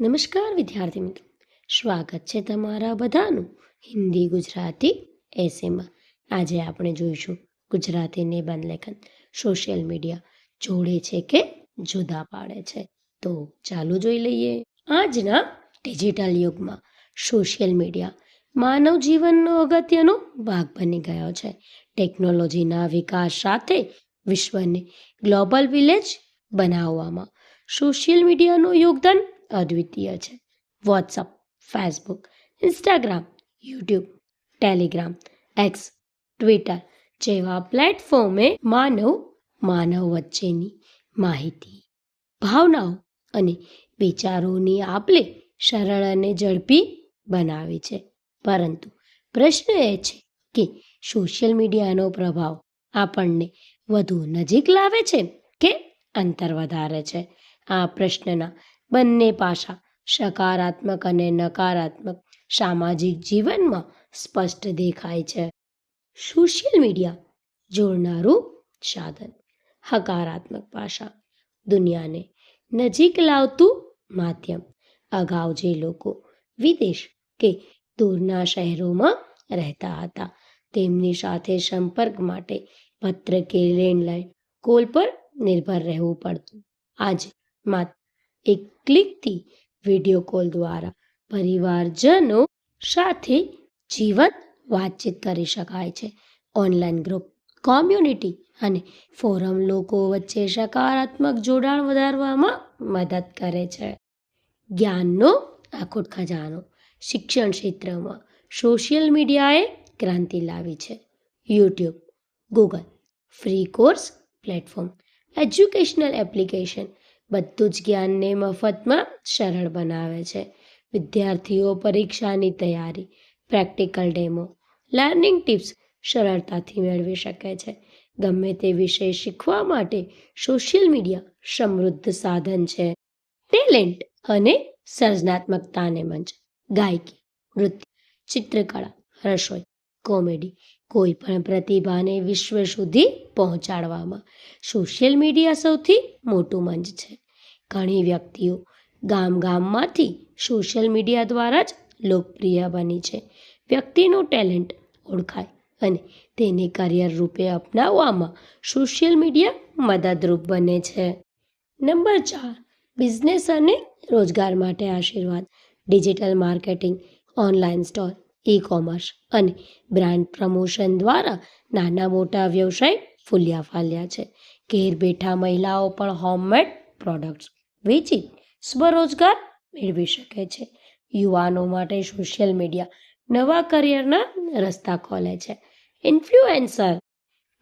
નમસ્કાર, વિદ્યાર્થી મિત્રો. સ્વાગત છે તમારા બધાનું હિન્દી ગુજરાતી એસેમાં આજે આપણે જોઈશું ગુજરાતી નિબંધ લેખન. સોશિયલ મીડિયા જોડે છે કે જુદા પાડે છે? તો ચાલુ જોઈ લઈએ. આજના ડિજિટલ યુગમાં સોશિયલ મીડિયા માનવ જીવનનો અગત્યનો ભાગ બની ગયો છે. ટેકનોલોજીના વિકાસ સાથે વિશ્વને ગ્લોબલ વિલેજ બનાવવામાં સોશિયલ મીડિયાનું યોગદાન અદ્વિતીય છે. WhatsApp, Facebook, Instagram, YouTube, Telegram, X, Twitter જેવા પ્લેટફોર્મે માનવ માનવ વચ્ચેની માહિતી, ભાવનાઓ અને વિચારોની આપલે સરળ અને ઝડપી બનાવી છે. પરંતુ પ્રશ્ન એ છે કે સોશિયલ મીડિયાનો પ્રભાવ આપણને વધુ નજીક લાવે છે કે અંતર વધારે છે? આ પ્રશ્નના બંને પાસા સકારાત્મક અને નકારાત્મક સામાજિક જીવનમાં સ્પષ્ટ દેખાય છે. સોશિયલ મીડિયા જોડનારું સાધન હકારાત્મક પાસા દુનિયાને નજીક લાવતું માધ્યમ. અગાઉ જે લોકો વિદેશ કે દૂરના શહેરોમાં રહેતા હતા, તેમની સાથે સંપર્ક માટે પત્ર કે લેન્ડલાઇન કોલ પર નિર્ભર રહેવું પડતું. આજે માત્ર એક ક્લિકથી વીડિયો કોલ દ્વારા પરિવારજનો સાથે જીવંત વાતચીત કરી શકાય છે. ઓનલાઈન ગ્રુપ, કોમ્યુનિટી અને ફોરમ લોકો વચ્ચે સકારાત્મક જોડાણ વધારવામાં મદદ કરે છે. જ્ઞાનનો આખો ખજાનો શિક્ષણ ક્ષેત્રમાં સોશિયલ મીડિયાએ ક્રાંતિ લાવી છે. YouTube, Google, free course platform, educational application બધું જ જ્ઞાનને મફતમાં સરળ બનાવે છે. વિદ્યાર્થીઓ પરીક્ષાની તૈયારી, પ્રેક્ટિકલ ડેમો, લર્નિંગ ટિપ્સ સરળતાથી મેળવી શકે છે. ગમે તે વિષય શીખવા માટે સોશિયલ મીડિયા સમૃદ્ધ સાધન છે. ટેલેન્ટ અને સર્જનાત્મકતાને મંચ, ગાયકી, નૃત્ય, ચિત્રકળા, રસોઈ, કોમેડી, કોઈ પણ પ્રતિભાને વિશ્વ સુધી પહોંચાડવામાં સોશિયલ મીડિયા સૌથી મોટું મંચ છે. ઘણી વ્યક્તિઓ ગામ ગામમાંથી સોશિયલ મીડિયા દ્વારા જ લોકપ્રિય બની છે. વ્યક્તિનું ટેલેન્ટ ઓળખાય અને તેને કરિયર રૂપે અપનાવવામાં સોશિયલ મીડિયા મદદરૂપ બને છે. નંબર ચાર, બિઝનેસ અને રોજગાર માટે આશીર્વાદ. Digital marketing, online store e commerce અને બ્રાન્ડ પ્રમોશન દ્વારા નાના મોટા વ્યવસાય ફૂલ્યા ફાલ્યા છે. ઘેર બેઠા મહિલાઓ પણ હોમમેડ પ્રોડક્ટ્સ વેચી સ્વરોજગાર મેળવી શકે છે. યુવાનો માટે સોશિયલ મીડિયા નવા કરિયરના રસ્તા ખોલે છે. Influencer,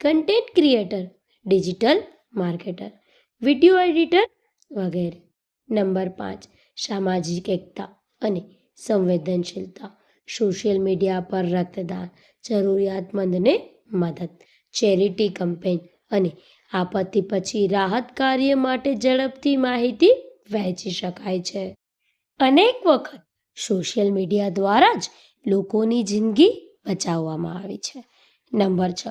content creator, digital marketer, video editor વગેરે. નંબર પાંચ, સામાજિક એકતા અને સંવેદનશીલતા. સોશિયલ મીડિયા પર રક્તદાન જરૂરિયાતમંદને મદદ, ચેરિટી કમ્પેન અને આપત્તિ પછી રાહત કાર્ય માટે ઝડપથી માહિતી વહેંચી શકાય છે. અનેક વખત સોશિયલ મીડિયા દ્વારા જ લોકોની જિંદગી બચાવવામાં આવી છે. નંબર છ,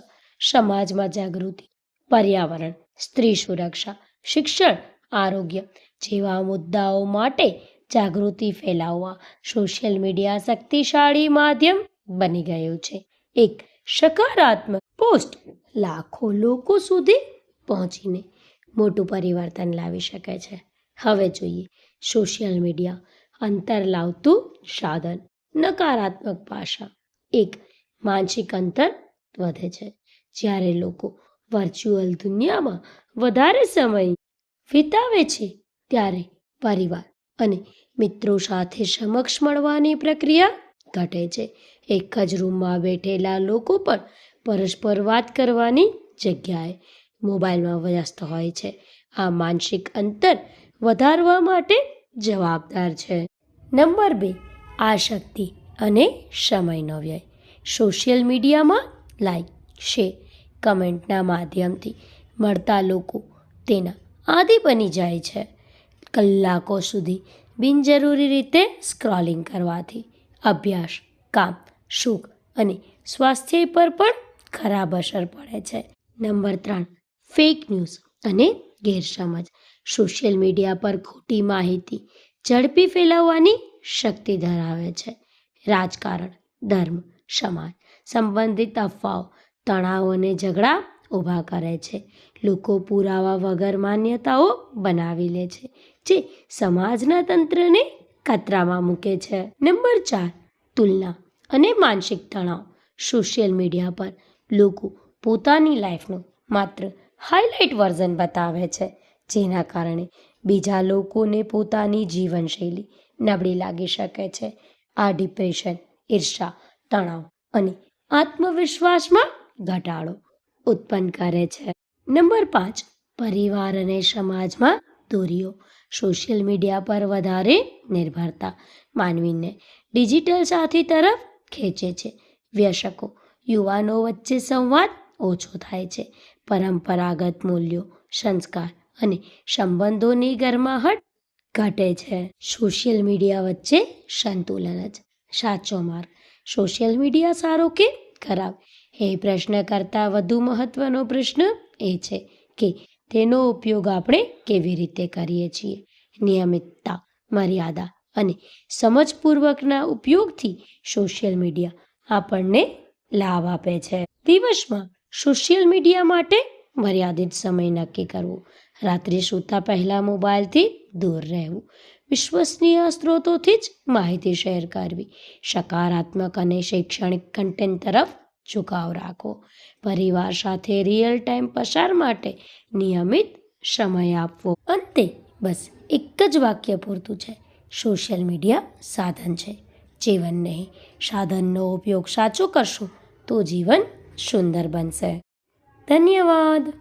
સમાજમાં જાગૃતિ, પર્યાવરણ, સ્ત્રી સુરક્ષા, શિક્ષણ, આરોગ્ય જેવા મુદ્દાઓ માટે જાગૃતિ ફેલાવવા સોશિયલ મીડિયા શક્તિશાળી માધ્યમ બની ગયું છે. એક સકારાત્મક પોસ્ટ લાખો લોકો સુધી પહોંચીને મોટું પરિવર્તન લાવી શકે છે. હવે જોઈએ, સોશિયલ મીડિયા અંતર લાવતું સાધન, નકારાત્મક પાસા. એક, માનસિક અંતર વધે છે. જ્યારે લોકો વર્ચ્યુઅલ દુનિયામાં વધારે સમય વિતાવે છે, ત્યારે પરિવાર અને મિત્રો સાથે સમક્ષ મળવાની પ્રક્રિયા ઘટે છે. એક જ રૂમમાં બેઠેલા લોકો પણ પરસ્પર વાત કરવાની જગ્યાએ મોબાઈલમાં વ્યસ્ત હોય છે. આ માનસિક અંતર વધારવા માટે જવાબદાર છે. નંબર બે, આશક્તિ અને સમયનો વ્યય. સોશિયલ મીડિયામાં લાઈક, શેર, કમેન્ટના માધ્યમથી મળતા લોકો તેના આદિ બની જાય છે. કલાકો સુધી બિનજરૂરી રીતે સ્ક્રોલિંગ કરવાથી અભ્યાસ, કામ, સુખ અને સ્વાસ્થ્ય પર પણ ખરાબ અસર પડે છે. નંબર ત્રણ ફેક ન્યૂઝ અને ગેરસમજ. સોશિયલ મીડિયા પર ખોટી માહિતી ઝડપી ફેલાવવાની શક્તિ ધરાવે છે. રાજકારણ, ધર્મ, સમાજ સંબંધિત અફવાઓ, તણાવ અને ઝઘડા ઊભા કરે છે. લોકો પુરાવા વગર માન્યતાઓ બનાવી લે છે, જે સમાજના તંત્રને ખતરામાં મૂકે છે. નંબર ચાર, તુલના અને માનસિક તણાવ. સોશિયલ મીડિયા પર લોકો પોતાની લાઈફનું માત્ર હાઇલાઇટ વર્ઝન બતાવે છે, જેના કારણે બીજા લોકોને પોતાની જીવનશૈલી નબળી લાગી શકે છે. આ ડિપ્રેશન ઈર્ષા તણાવ અને આત્મવિશ્વાસમાં ઘટાડો ઉત્પન્ન કરે છે. નંબર પાંચ, પરિવાર અને સમાજમાં દોરીઓ. સોશિયલ મીડિયા પર વધારે નિર્ભરતા માનવીને ડિજિટલ સાથી તરફ ખેંચે છે. વ્યસકો, યુવાનો વચ્ચે સંવાદ ઓછો થાય છે. પરંપરાગત મૂલ્યો, સંસ્કાર અને સંબંધોની ગરમાહટ ઘટે છે. સોશિયલ મીડિયા વચ્ચે સંતુલન જ સાચો માર્ગ. સોશિયલ મીડિયા સારો કે ખરાબ? એ પ્રશ્ન કરતાં વધુ મહત્વનો પ્રશ્ન એ છે કે તેનો ઉપયોગ આપણે કેવી રીતે કરીએ છીએ? નિયમિતતા, મર્યાદા અને સમજપૂર્વકના ઉપયોગથી સોશિયલ મીડિયા આપણને લાભ આપે છે. દિવસમાં સોશિયલ મીડિયા માટે મર્યાદિત સમય નક્કી કરવો. રાત્રે સૂતા પહેલાં મોબાઈલથી દૂર રહેવું. વિશ્વસનીય સ્ત્રોતોથી જ માહિતી શેર કરવી. સકારાત્મક અને શૈક્ષણિક કન્ટેન્ટ તરફ ઝુકાવ રાખો પરિવાર સાથે રિયલ ટાઈમ પસાર માટે નિયમિત સમય આપવો. અંતે, બસ એક જ વાક્ય પૂરતું છે. સોશિયલ મીડિયા સાધન છે. જીવન નહીં. સાધનનો ઉપયોગ સાચો કરશો તો જીવન સુંદર બનશે. ધન્યવાદ.